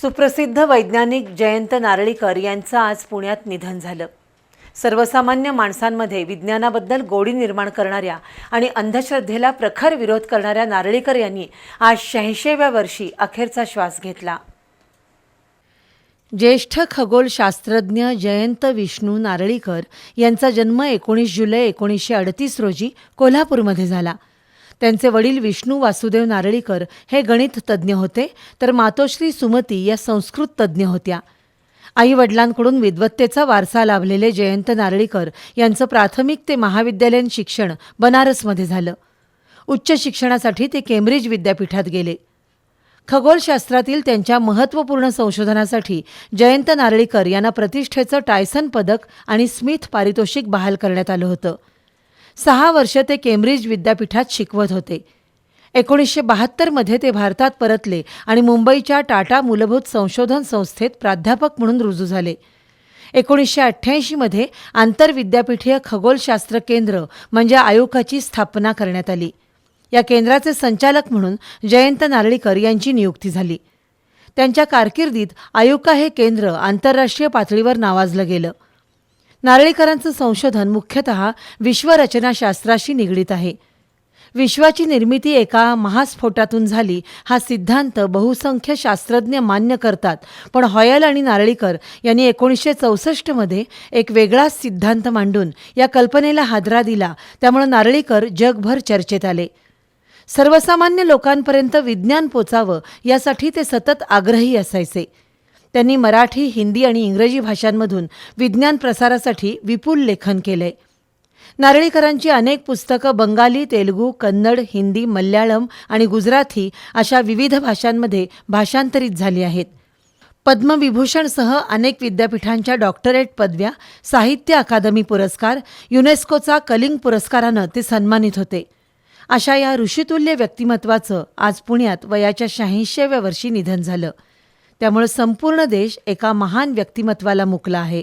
सुप्रसिद्ध वैज्ञानिक जयंत नारळीकर यांचं आज पुण्यात निधन झालं. सर्वसामान्य माणसांमध्ये विज्ञानाबद्दल गोडी निर्माण करणाऱ्या आणि अंधश्रद्धेला प्रखर विरोध करणाऱ्या नारळीकर यांनी आज शहाऐंशीव्या वर्षी अखेरचा श्वास घेतला. ज्येष्ठ खगोलशास्त्रज्ञ जयंत विष्णू नारळीकर यांचा जन्म एकोणीस जुलै एकोणीसशे अडतीस रोजी कोल्हापूरमध्ये झाला. त्यांचे वडील विष्णू वासुदेव नारळीकर हे गणित तज्ज्ञ होते तर मातोश्री सुमती या संस्कृत तज्ज्ञ होत्या. आई वडिलांकडून विद्वत्तेचा वारसा लाभलेले जयंत नारळीकर यांचं प्राथमिक ते महाविद्यालयीन शिक्षण बनारसमध्ये झालं. उच्च शिक्षणासाठी ते केम्ब्रिज विद्यापीठात गेले. खगोलशास्त्रातील त्यांच्या महत्त्वपूर्ण संशोधनासाठी जयंत नारळीकर यांना प्रतिष्ठेचं टायसन पदक आणि स्मिथ पारितोषिक बहाल करण्यात आलं होतं. सहा वर्ष ते केम्ब्रिज विद्यापीठात शिकवत होते. एकोणीसशे बहात्तरमध्ये ते भारतात परतले आणि मुंबईच्या टाटा मूलभूत संशोधन संस्थेत प्राध्यापक म्हणून रुजू झाले. एकोणीसशे अठ्ठ्याऐंशीमध्ये आंतरविद्यापीठीय खगोलशास्त्र केंद्र म्हणजे आयुकाची स्थापना करण्यात आली. या केंद्राचे संचालक म्हणून जयंत नारळीकर यांची नियुक्ती झाली. त्यांच्या कारकिर्दीत आयुका हे केंद्र आंतरराष्ट्रीय पातळीवर नावाजलं गेलं. नारळीकरांचं संशोधन मुख्यतः विश्वरचनाशास्त्राशी निगडीत आहे. विश्वाची निर्मिती एका महास्फोटातून झाली. हा सिद्धांत बहुसंख्य शास्त्रज्ञ मान्य करतात. पण हॉयल आणि नारळीकर यांनी एकोणीसशे चौसष्टमध्ये एक वेगळाच सिद्धांत मांडून या कल्पनेला हादरा दिला. त्यामुळे नारळीकर जगभर चर्चेत आले. सर्वसामान्य लोकांपर्यंत विज्ञान पोचावं यासाठी ते सतत आग्रही असायचे. त्यांनी मराठी हिंदी आणि इंग्रजी भाषांमधून विज्ञान प्रसारासाठी विपुल लेखन केलंय नारळीकरांची अनेक पुस्तकं बंगाली तेलुगू कन्नड हिंदी मल्याळम आणि गुजराथी अशा विविध भाषांमध्ये भाषांतरित झाली आहेत. पद्मविभूषणसह अनेक विद्यापीठांच्या डॉक्टरेट पदव्या साहित्य अकादमी पुरस्कार युनेस्कोचा कलिंग पुरस्कारानं ते सन्मानित होते. अशा या ऋषितुल्य व्यक्तिमत्वाचं आज पुण्यात वयाच्या शहाऐंशीव्या वर्षी निधन झालं. त्यामुळे संपूर्ण देश एका महान व्यक्तिमत्वाला मुकला आहे.